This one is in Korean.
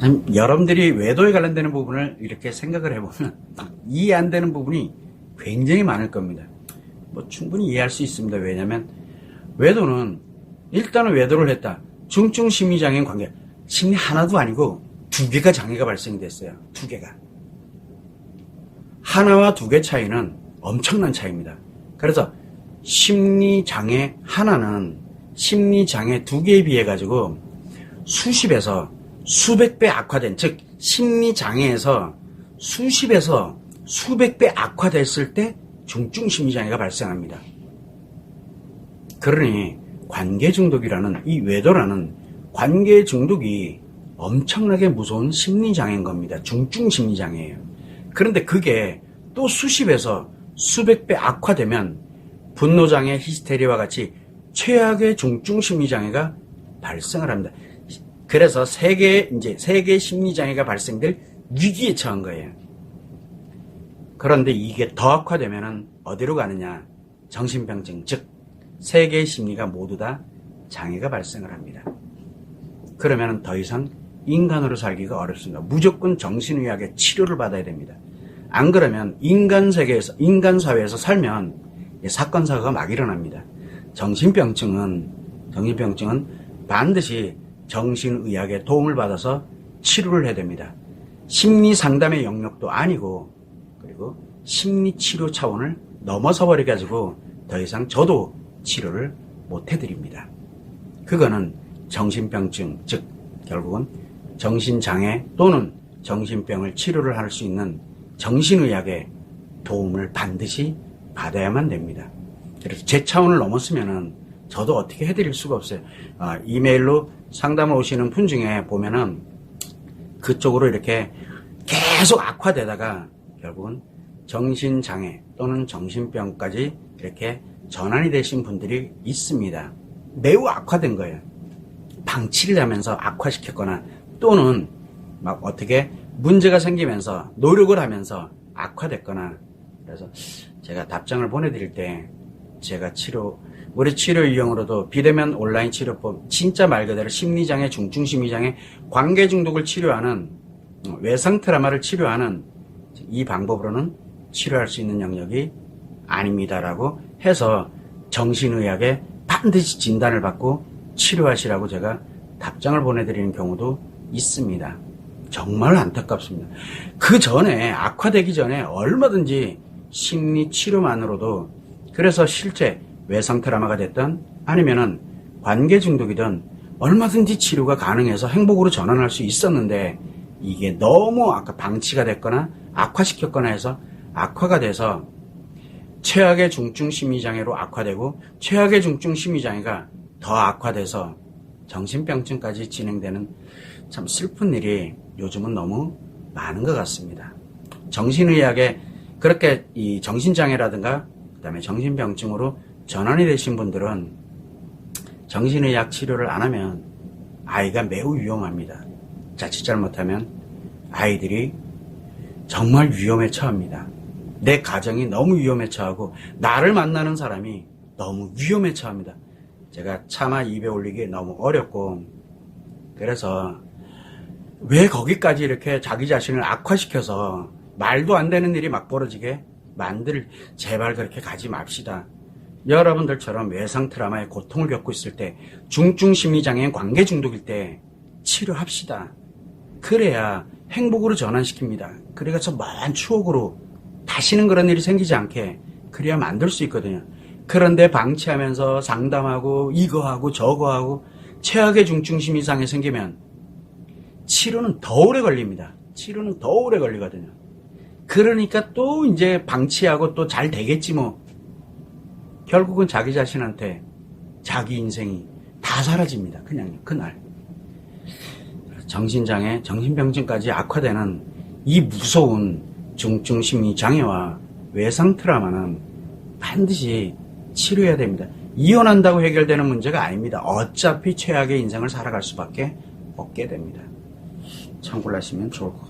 참, 여러분들이 외도에 관련되는 부분을 이렇게 생각을 해보면 이해 안 되는 부분이 굉장히 많을 겁니다. 뭐 충분히 이해할 수 있습니다. 왜냐하면 외도는 일단은 외도를 했다. 중증 심리 장애인 관계 심리 하나도 아니고 두 개가 장애가 발생이 됐어요. 두 개가 하나와 두 개 차이는 엄청난 차이입니다. 그래서 심리 장애 하나는 심리 장애 두 개에 비해 가지고 수십에서 수백 배 악화된 즉 심리장애에서 수십에서 수백 배 악화됐을 때 중증 심리장애가 발생합니다. 그러니 관계 중독이라는 이 외도라는 관계 중독이 엄청나게 무서운 심리장애인 겁니다. 중증 심리장애예요. 그런데 그게 또 수십에서 수백 배 악화되면 분노장애, 히스테리와 같이 최악의 중증 심리장애가 발생을 합니다. 그래서 세계 이제 세계 심리 장애가 발생될 위기에 처한 거예요. 그런데 이게 더 악화되면은 어디로 가느냐? 정신병증, 즉 세계의 심리가 모두 다 장애가 발생을 합니다. 그러면 더 이상 인간으로 살기가 어렵습니다. 무조건 정신의학의 치료를 받아야 됩니다. 안 그러면 인간 세계에서, 인간 사회에서 살면 사건, 사고가 막 일어납니다. 정신병증은, 정신병증은 반드시 정신의학의 도움을 받아서 치료를 해야 됩니다. 심리 상담의 영역도 아니고, 그리고 심리 치료 차원을 넘어서 버려 가지고 더 이상 저도 치료를 못 해드립니다. 그거는 정신병증, 즉, 결국은 정신장애 또는 정신병을 치료를 할 수 있는 정신의학의 도움을 반드시 받아야만 됩니다. 그래서 제 차원을 넘었으면은 저도 어떻게 해드릴 수가 없어요. 아, 이메일로 상담을 오시는 분 중에 보면은 그쪽으로 이렇게 계속 악화되다가 결국은 정신장애 또는 정신병까지 이렇게 전환이 되신 분들이 있습니다. 매우 악화된 거예요. 방치를 하면서 악화시켰거나 또는 막 어떻게 문제가 생기면서 노력을 하면서 악화됐거나 그래서 제가 답장을 보내드릴 때 제가 치료 우리 치료 유형으로도 비대면 온라인 치료법 진짜 말 그대로 심리장애 중증 심리장애 관계 중독을 치료하는 어, 외상 트라마를 치료하는 이 방법으로는 치료할 수 있는 영역이 아닙니다라고 해서 정신의학에 반드시 진단을 받고 치료하시라고 제가 답장을 보내드리는 경우도 있습니다. 정말 안타깝습니다. 그 전에 악화되기 전에 얼마든지 심리 치료만으로도 그래서 실제 외상 트라마가 됐든 아니면은 관계 중독이든 얼마든지 치료가 가능해서 행복으로 전환할 수 있었는데 이게 너무 아까 방치가 됐거나 악화시켰거나 해서 악화가 돼서 최악의 중증 심리장애로 악화되고 최악의 중증 심리장애가 더 악화돼서 정신병증까지 진행되는 참 슬픈 일이 요즘은 너무 많은 것 같습니다. 정신의학에 그렇게 이 정신장애라든가 그다음에 정신병증으로 전환이 되신 분들은 정신의학 치료를 안 하면 아이가 매우 위험합니다. 자칫 잘못하면 아이들이 정말 위험에 처합니다. 내 가정이 너무 위험에 처하고 나를 만나는 사람이 너무 위험에 처합니다. 제가 차마 입에 올리기 너무 어렵고 그래서 왜 거기까지 이렇게 자기 자신을 악화시켜서 말도 안 되는 일이 막 벌어지게 만들 제발 그렇게 가지 맙시다. 여러분들처럼 외상 트라마의 고통을 겪고 있을 때 중증 심리장애인 관계 중독일 때 치료합시다. 그래야 행복으로 전환시킵니다. 그래서 먼 추억으로 다시는 그런 일이 생기지 않게 그래야 만들 수 있거든요. 그런데 방치하면서 상담하고 이거 하고 저거 하고 최악의 중증심 이상이 생기면 치료는 더 오래 걸립니다. 치료는 더 오래 걸리거든요. 그러니까 또 이제 방치하고 또 잘 되겠지 뭐. 결국은 자기 자신한테 자기 인생이 다 사라집니다. 그냥 그날. 정신장애, 정신병증까지 악화되는 이 무서운 중증 심리 장애와 외상 트라우마는 반드시 치료해야 됩니다. 이혼한다고 해결되는 문제가 아닙니다. 어차피 최악의 인생을 살아갈 수밖에 없게 됩니다. 참고를 하시면 좋을 것 같습니다.